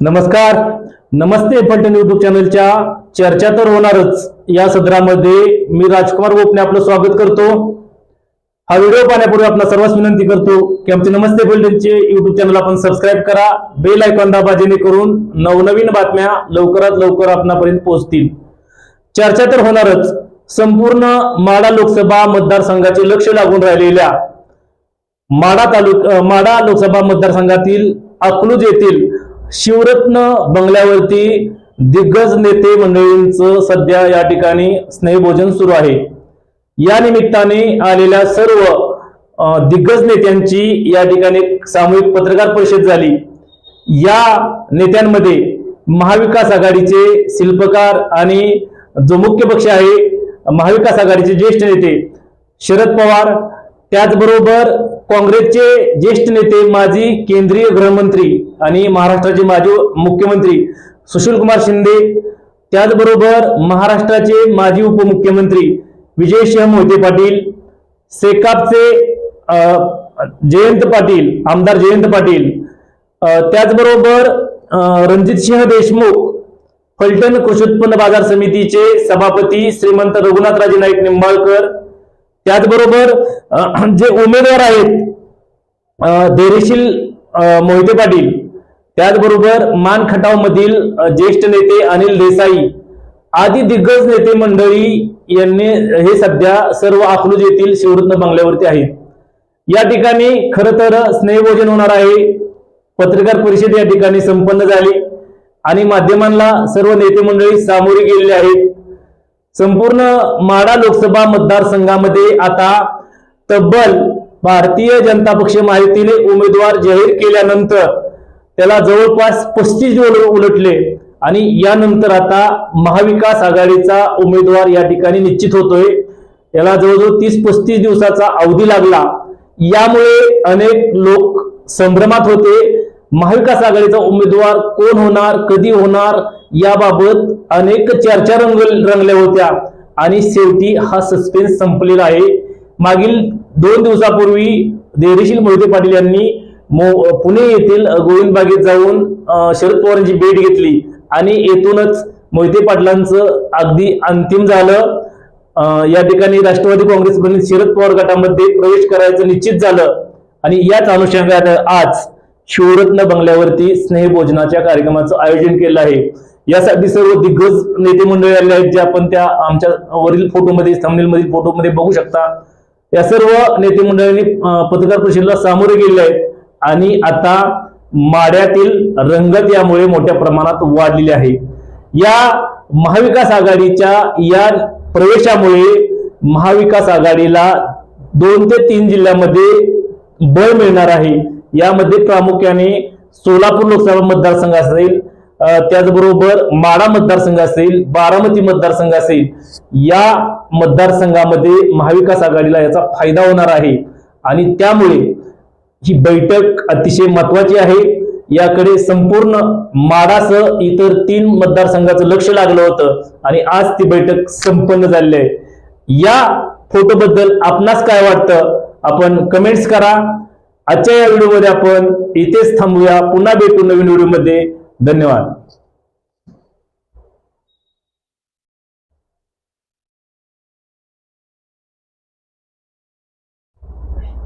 नमस्कार. नमस्ते फलटण युट्यूब चॅनलच्या चर्चा तर होणारच. या सदरामध्ये मी राजकुमार गोपने आपलं स्वागत करतो. हा व्हिडिओ पाहण्यापूर्वी आपला सर्वांस विनंती करतो की आमचे नमस्ते फलटणचे युट्यूब चॅनल आपण सबस्क्राईब करा. बेल आयकॉन दाबा जेणेकरून नवनवीन बातम्या लवकरात लवकर आपणापर्यंत पोहोचतील. चर्चा तर होणारच. संपूर्ण माडा लोकसभा मतदारसंघाचे लक्ष लागून राहिलेल्या माडा तालुक माडा लोकसभा मतदारसंघातील अकलूज येथील शिवरत्न बंगल्यावरती दिग्गज नेते मंडळींचं सध्या या ठिकाणी स्नेहभोजन सुरू आहे. या निमित्ताने आलेल्या सर्व दिग्गज नेत्यांची या ठिकाणी सामूहिक पत्रकार परिषद झाली. या नेत्यांमध्ये महाविकास आघाडीचे शिल्पकार आणि जो मुख्य पक्ष आहे महाविकास आघाडीचे ज्येष्ठ नेते शरद पवार त्याचबरोबर काँग्रेसचे ज्येष्ठ नेते माजी केंद्रीय गृहमंत्री आणि महाराष्ट्राचे माजी मुख्यमंत्री सुशीलकुमार शिंदे त्याचबरोबर महाराष्ट्राचे माजी उपमुख्यमंत्री विजय सिंह मोहिते पाटील सेकापचे जयंत पाटील आमदार जयंत पाटील त्याचबरोबर रणजित सिंह देशमुख फलटण कृषी उत्पन्न बाजार समितीचे सभापती श्रीमंत रघुनाथराजे नाईक निंबाळकर त्याचबरोबर जे उमेदवार आहेत धैर्यशील मोहिते पाटील त्याचबरोबर मान खटाव मधील ज्येष्ठ नेते अनिल देसाई आदी दिग्गज नेते मंडळी यांनी हे सध्या सर्व अकलूज येथील शिवरत्न बंगल्यावरती आहेत. या ठिकाणी खर तर स्नेहभोजन होणार आहे. पत्रकार परिषद या ठिकाणी संपन्न झाली. आणि माध्यमांना सर्व नेते मंडळी सामोरे गेलेले आहेत. संपूर्ण माडा लोकसभा मतदारसंघामध्ये आता तब्बल भारतीय जनता पक्ष माहितीने उमेदवार जाहीर केल्यानंतर त्याला जवळपास पस्तीस उलटले. आणि यानंतर आता महाविकास आघाडीचा उमेदवार या ठिकाणी निश्चित होतोय. याला जवळजवळ तीस पस्तीस दिवसाचा अवधी लागला. यामुळे अनेक लोक संभ्रमात होते. महाविकास आघाडीचा उमेदवार कोण होणार कधी होणार याबाबत अनेक चर्चा रंग रंगल्या होत्या. आणि शेवटी हा सस्पेन्स संपलेला आहे. मागील दोन दिवसापूर्वी धैर्यशील मोहिते पाटील यांनी मो- पुणे येथील गोविंद बागेत जाऊन शरद पवारांची भेट घेतली. आणि येथूनच मोहिते पाटलांचं अगदी अंतिम झालं. या ठिकाणी राष्ट्रवादी काँग्रेस प्रणित शरद पवार गटामध्ये प्रवेश करायचं निश्चित झालं. आणि याच अनुषंगानं आज शिवरत्न बंगल्यावरती स्नेहभोजनाच्या कार्यक्रमाचं आयोजन केलं आहे. यासाठी सर्व दिग्गज नेते मंडळी आले आहेत जे आपण त्या आमच्या वरील फोटोमध्ये थंबनेल मधील फोटोमध्ये बघू शकता. या सर्व नेते मंडळांनी पत्रकार परिषदेला सामोरे गेले आहेत आणि आता माड्यातील रंगत यामुळे मोठ्या प्रमाणात वाढलेली आहे. या महाविकास आघाडीच्या या प्रवेशामुळे महाविकास आघाडीला दोन ते तीन जिल्ह्यामध्ये बळ मिळणार आहे. यामध्ये प्रामुख्याने सोलापूर लोकसभा मतदारसंघ असेल त्याचबरोबर माडा मतदारसंघ असेल बारामती मतदारसंघ असेल या मतदारसंघामध्ये महाविकास आघाडीला याचा फायदा होणार आहे. आणि त्यामुळे ही बैठक अतिशय महत्वाची आहे. याकडे संपूर्ण माडासह इतर तीन मतदारसंघाचं लक्ष लागलं होतं आणि आज ती बैठक संपन्न झालेली आहे. या फोटोबद्दल आपणास काय वाटतं? आपण कमेंट्स करा. आजच्या या व्हिडिओमध्ये आपण इथेच थांबूया. पुन्हा भेटू नवीन व्हिडिओमध्ये. धन्यवाद.